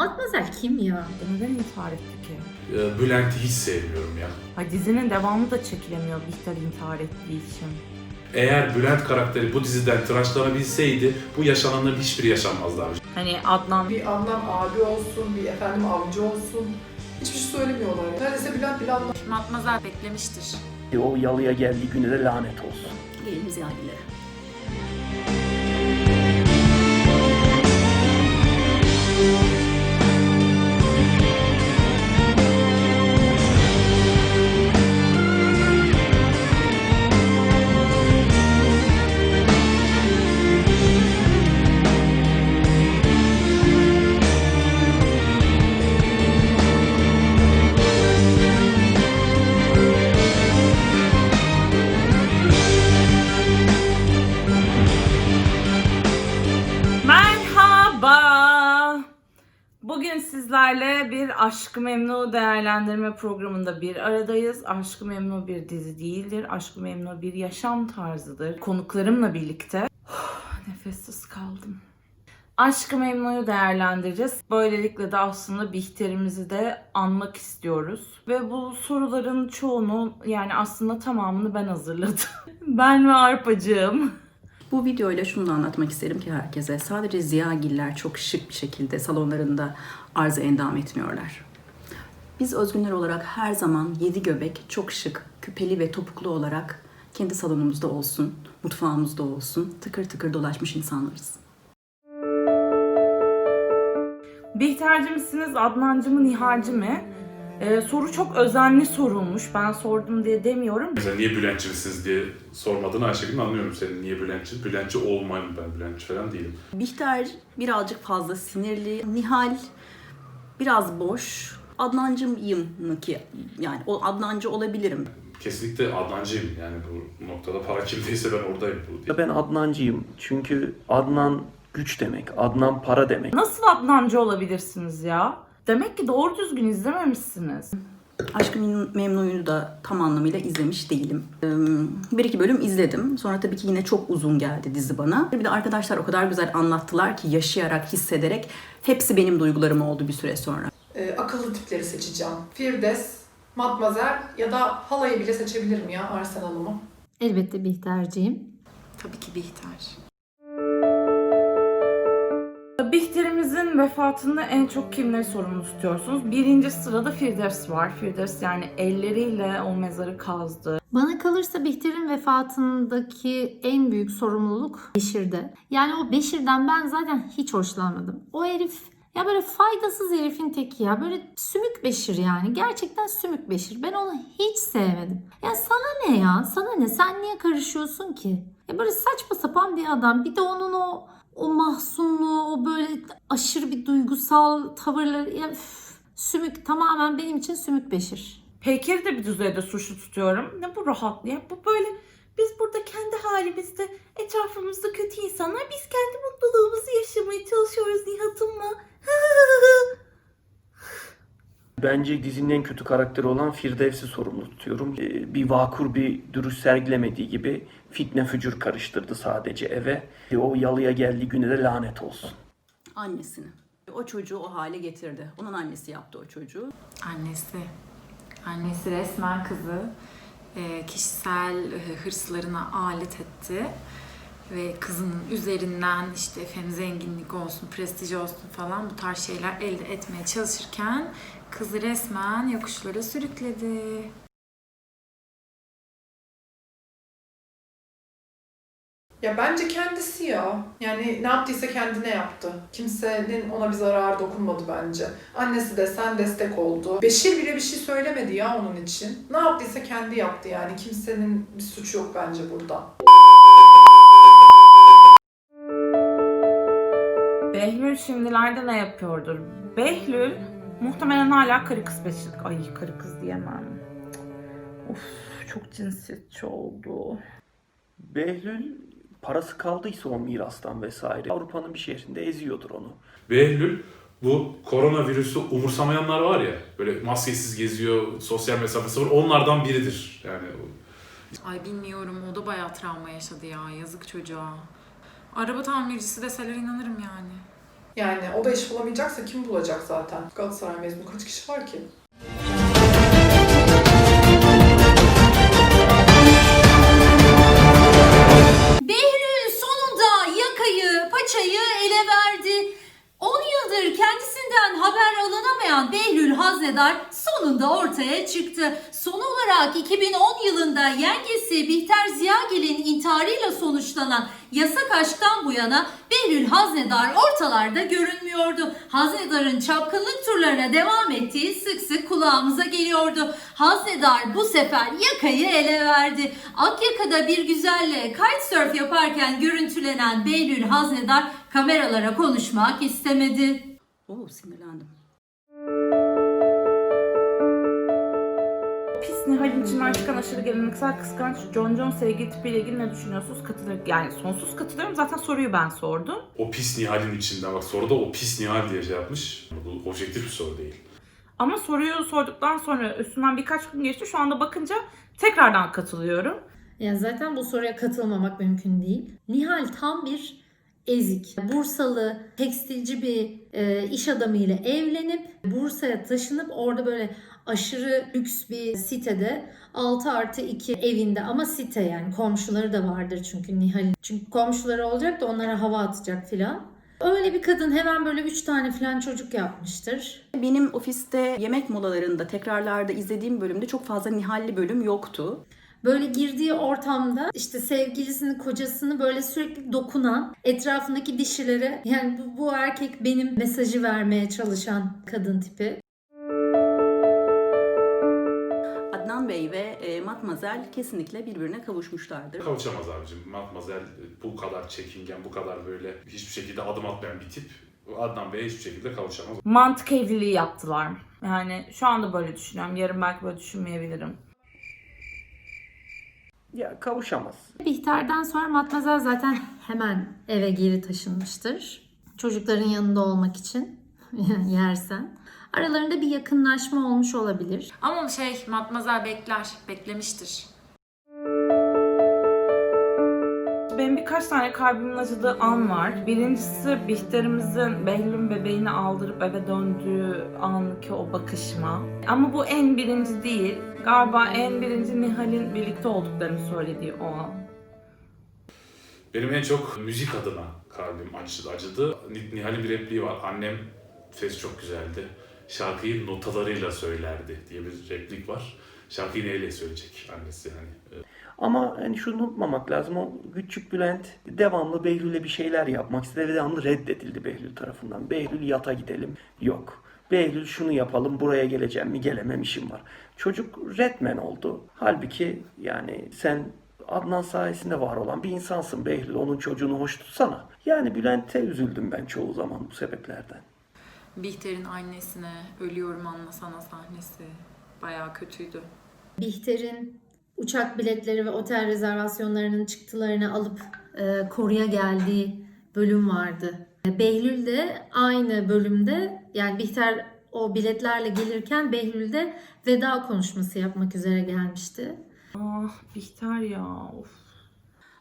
Matmazel kim ya? Neden intihar etti ki? Ee, Bülent'i hiç sevmiyorum ya. Ay dizinin devamı da çekilemiyor Bihter intihar ettiği için. Eğer Bülent karakteri bu diziden tıraşlanabilseydi bu yaşananların hiçbiri yaşanmazdı abi. Hani Adnan Bir Adnan abi olsun, bir efendim avcı olsun. Hiçbir şey söylemiyorlar. ya. Neredeyse Bülent bile anlamıyor. Matmazel beklemiştir. O yalıya geldiği güne de lanet olsun. Gelin ziyagilere. Merhaba. Bugün sizlerle bir Aşk-ı Memnu değerlendirme programında bir aradayız. Aşk-ı Memnu bir dizi değildir. Aşk-ı Memnu bir yaşam tarzıdır. Konuklarımla birlikte nefessiz kaldım. Aşk-ı Memnu'yu değerlendireceğiz. Böylelikle de aslında Bihter'imizi de anmak istiyoruz. Ve bu soruların çoğunu yani aslında tamamını ben hazırladım. ben ve Arpacığım. Bu videoyla şunu da anlatmak isterim ki herkese. Sadece ziyagiller çok şık bir şekilde salonlarında arzı endam etmiyorlar. Biz özgünler olarak her zaman yedi göbek çok şık, küpeli ve topuklu olarak kendi salonumuzda olsun, mutfağımızda olsun, tıkır tıkır dolaşmış insanlarız. Bihterci misiniz, Adnancı mı, Nihalci mi? Ee, soru çok özenli sorulmuş. Ben sordum diye demiyorum. Mesela niye Bülentçi misiniz diye sormadığını Ayşegül'ün anlıyorum senin niye Bülentçi. Bülentçi olmayayım ben Bülentçi falan değilim. Bihter birazcık fazla sinirli, Nihal biraz boş, Adnancıyım mı ki? Yani o Adnancı olabilirim. Kesinlikle Adnancıyım yani bu noktada para kimdeyse ben oradayım. Bu diye. Ben Adnancıyım çünkü Adnan güç demek, Adnan para demek. Nasıl Adnancı olabilirsiniz ya? Demek ki doğru düzgün izlememişsiniz. Aşkı Memnu'yu da tam anlamıyla izlemiş değilim. Bir iki bölüm izledim. Sonra tabii ki yine çok uzun geldi dizi bana. Bir de arkadaşlar o kadar güzel anlattılar ki yaşayarak, hissederek hepsi benim duygularım oldu bir süre sonra. Ee, akıllı tipleri seçeceğim. Firdevs, Matmazel ya da halayı bile seçebilirim ya Arsen Hanım'ı. Elbette Bihterciğim. Tabii ki Bihter. Bihter'imizin vefatında en çok kimleri sorumlu tutuyorsunuz? Birinci sırada Firdevs var. Firdevs yani elleriyle o mezarı kazdı. Bana kalırsa Bihter'in vefatındaki en büyük sorumluluk Beşir'de. Yani o Beşir'den ben zaten hiç hoşlanmadım. O herif ya böyle faydasız herifin teki ya. Böyle sümük Beşir yani. Gerçekten sümük Beşir. Ben onu hiç sevmedim. Ya sana ne ya? Sana ne? Sen niye karışıyorsun ki? Ya böyle saçma sapan bir adam. Bir de onun o o mahzunluğu, o böyle aşırı bir duygusal tavırları. Ya, üf, sümük tamamen benim için sümük Beşir. Peyker'i de bir düzeyde suçlu tutuyorum. Ne bu rahatlığı? Bu böyle biz burada kendi halimizde etrafımızda kötü insanlar biz kendi mutluluğumuzu yaşamaya çalışıyoruz Nihat'ım mı? Bence dizinin en kötü karakteri olan Firdevs'i sorumlu tutuyorum. Ee, Bir vakur bir duruş sergilemediği gibi fitne fücur karıştırdı sadece eve. O yalıya geldiği güne de lanet olsun. Annesini. O çocuğu o hale getirdi. Onun annesi yaptı o çocuğu. Annesi. Annesi resmen kızı e, kişisel e, hırslarına alet etti. Ve kızının üzerinden işte efendim zenginlik olsun, prestij olsun falan bu tarz şeyler elde etmeye çalışırken kızı resmen yokuşlara sürükledi. Ya bence kendisi ya. Yani ne yaptıysa kendine yaptı. Kimsenin ona bir zararı dokunmadı bence. Annesi de sen destek oldu. Beşir bile bir şey söylemedi ya onun için. Ne yaptıysa kendi yaptı yani. Kimsenin bir suçu yok bence burada. Behlül şimdilerde ne yapıyordur? Behlül muhtemelen hala karı kız peşinde. Ay karı kız diyemem. Of çok cinsiyetçi oldu. Behlül parası kaldıysa o mirastan vesaire Avrupa'nın bir şehrinde eziyordur onu. Behlül bu koronavirüsü umursamayanlar var ya böyle maskesiz geziyor, sosyal mesafesi var onlardan biridir. Yani Ay bilmiyorum o da bayağı travma yaşadı ya yazık çocuğa. Araba tamircisi deseler inanırım yani. Yani o da iş bulamayacaksa kim bulacak zaten? Galatasaray mezunu kaç kişi var ki? Haznedar sonunda ortaya çıktı. Son olarak 2010 yılında yengesi Bihter Ziyagil'in intiharıyla sonuçlanan yasak aşktan bu yana Behlül Haznedar ortalarda görünmüyordu. Haznedar'ın çapkınlık turlarına devam ettiği sık sık kulağımıza geliyordu. Haznedar bu sefer yakayı ele verdi. Akyaka'da bir güzelle kitesurf yaparken görüntülenen Behlül Haznedar kameralara konuşmak istemedi. Oo sinirlendim. Pis Nihal'in içinden çıkan aşırı geleneksel kıskanç John John sevgili tipiyle ilgili ne düşünüyorsunuz? Katılır, yani sonsuz katılıyorum. Zaten soruyu ben sordum. O pis Nihal'in içinden bak soruda o pis Nihal diye şey yapmış. Bu objektif bir soru değil. Ama soruyu sorduktan sonra üstünden birkaç gün geçti. Şu anda bakınca tekrardan katılıyorum. Yani zaten bu soruya katılmamak mümkün değil. Nihal tam bir ezik. Bursalı tekstilci bir e, iş adamı ile evlenip Bursa'ya taşınıp orada böyle aşırı lüks bir sitede 6 artı 2 evinde ama site yani komşuları da vardır çünkü Nihal'in. Çünkü komşuları olacak da onlara hava atacak filan. Öyle bir kadın hemen böyle 3 tane filan çocuk yapmıştır. Benim ofiste yemek molalarında tekrarlarda izlediğim bölümde çok fazla Nihalli bölüm yoktu. Böyle girdiği ortamda işte sevgilisini, kocasını böyle sürekli dokunan, etrafındaki dişilere yani bu, bu erkek benim mesajı vermeye çalışan kadın tipi. Adnan Bey ve e, Matmazel kesinlikle birbirine kavuşmuşlardır. Kavuşamaz abicim. Matmazel bu kadar çekingen, bu kadar böyle hiçbir şekilde adım atmayan bir tip. Adnan Bey'e hiçbir şekilde kavuşamaz. Mantık evliliği yaptılar. Yani şu anda böyle düşünüyorum. Yarın belki böyle düşünmeyebilirim. Ya kavuşamaz. Bihter'den sonra Matmazel zaten hemen eve geri taşınmıştır. Çocukların yanında olmak için yersen. Aralarında bir yakınlaşma olmuş olabilir. Ama şey Matmazel bekler, beklemiştir. Benim birkaç tane kalbimin acıdığı an var. Birincisi Bihter'imizin Behlül'ün bebeğini aldırıp eve döndüğü anki o bakışma. Ama bu en birinci değil. Galiba en birinci Nihal'in birlikte olduklarını söylediği o an. Benim en çok müzik adına kalbim acıdı. acıdı. Ni- Nihal'in bir repliği var. Annem ses çok güzeldi. Şarkıyı notalarıyla söylerdi diye bir replik var. Şarkıyı neyle söyleyecek annesi yani. Ama hani şunu unutmamak lazım. O küçük Bülent devamlı Behlül'e bir şeyler yapmak istedi ve devamlı reddedildi Behlül tarafından. Behlül yata gidelim. Yok. Behlül şunu yapalım buraya geleceğim mi gelemem işim var. Çocuk redmen oldu. Halbuki yani sen Adnan sayesinde var olan bir insansın Behlül. Onun çocuğunu hoş tutsana. Yani Bülent'e üzüldüm ben çoğu zaman bu sebeplerden. Bihter'in annesine ölüyorum anlasana sahnesi bayağı kötüydü. Bihter'in uçak biletleri ve otel rezervasyonlarının çıktılarını alıp e, koruya geldiği bölüm vardı. Behlül de aynı bölümde yani Bihter o biletlerle gelirken Behlül de veda konuşması yapmak üzere gelmişti. Ah Bihter ya of.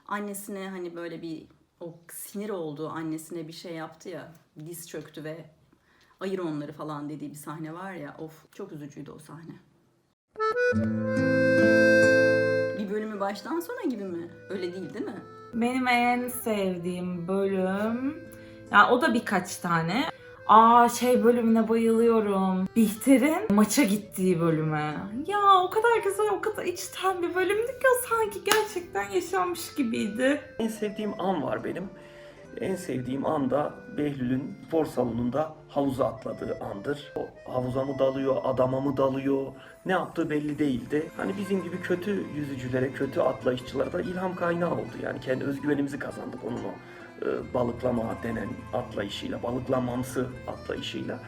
Annesine hani böyle bir o sinir olduğu annesine bir şey yaptı ya diz çöktü ve ayır onları falan dediği bir sahne var ya of çok üzücüydü o sahne. Bölümü baştan sona gibi mi? Öyle değil değil mi? Benim en sevdiğim bölüm ya o da birkaç tane. Aa şey bölümüne bayılıyorum. Bihter'in maça gittiği bölüme. Ya o kadar güzel, o kadar içten bir bölümdü ki o sanki gerçekten yaşanmış gibiydi. En sevdiğim an var benim. En sevdiğim an da Behlül'ün spor salonunda havuza atladığı andır. O havuza mı dalıyor, adama mı dalıyor, ne yaptığı belli değildi. Hani bizim gibi kötü yüzücülere, kötü atlayışçılara da ilham kaynağı oldu. Yani kendi özgüvenimizi kazandık onun o e, balıklama denen atlayışıyla, balıklamamsı atlayışıyla.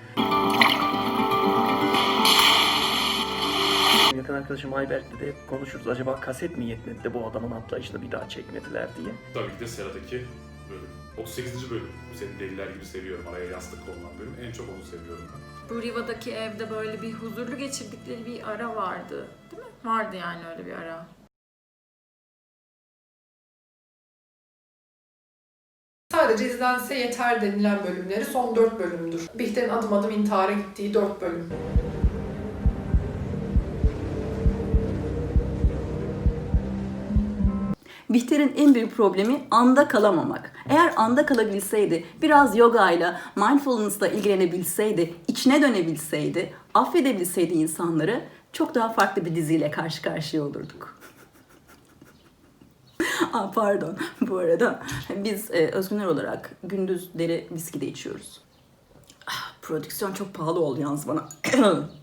Yakın arkadaşım Ayberk'le de konuşuruz. Acaba kaset mi yetmedi de bu adamın atlayışını bir daha çekmediler diye. Tabii ki de Sera'daki bölüm. 38. bölüm. Seni deliler gibi seviyorum. Araya yastık konulan bölüm. En çok onu seviyorum ben. Bu Riva'daki evde böyle bir huzurlu geçirdikleri bir ara vardı. Değil mi? Vardı yani öyle bir ara. sadece izlense yeter denilen bölümleri son 4 bölümdür. Bihter'in adım adım intihara gittiği 4 bölüm. Bihter'in en büyük problemi anda kalamamak. Eğer anda kalabilseydi, biraz yoga ile, mindfulness'la ilgilenebilseydi, içine dönebilseydi, affedebilseydi insanları çok daha farklı bir diziyle karşı karşıya olurduk. Aa, pardon. Bu arada biz e, özgünler olarak gündüzleri viski de içiyoruz. Ah, prodüksiyon çok pahalı oldu yalnız bana.